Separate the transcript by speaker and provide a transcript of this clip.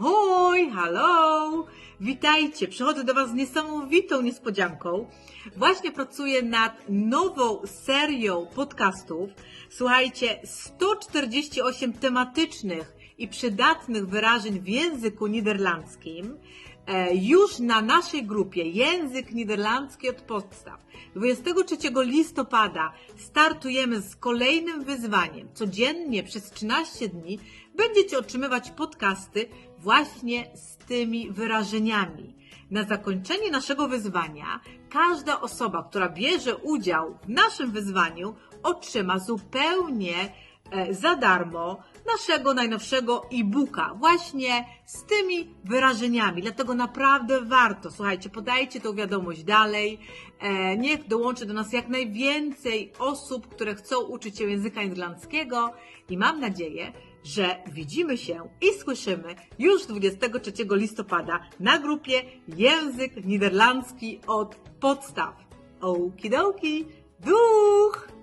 Speaker 1: Hoj, hallo! Witajcie, przychodzę do Was z niesamowitą niespodzianką. Właśnie pracuję nad nową serią podcastów. Słuchajcie, 148 tematycznych i przydatnych wyrażeń w języku niderlandzkim e, już na naszej grupie Język Niderlandzki od podstaw. 23 listopada startujemy z kolejnym wyzwaniem. Codziennie przez 13 dni będziecie otrzymywać podcasty właśnie z tymi wyrażeniami. Na zakończenie naszego wyzwania każda osoba, która bierze udział w naszym wyzwaniu, otrzyma zupełnie za darmo naszego najnowszego e-booka właśnie z tymi wyrażeniami. Dlatego naprawdę warto, słuchajcie, podajcie tą wiadomość dalej. E, niech dołączy do nas jak najwięcej osób, które chcą uczyć się języka irlandzkiego i mam nadzieję, że widzimy się i słyszymy już 23 listopada na grupie Język Niderlandzki od podstaw. Okidoki, duch!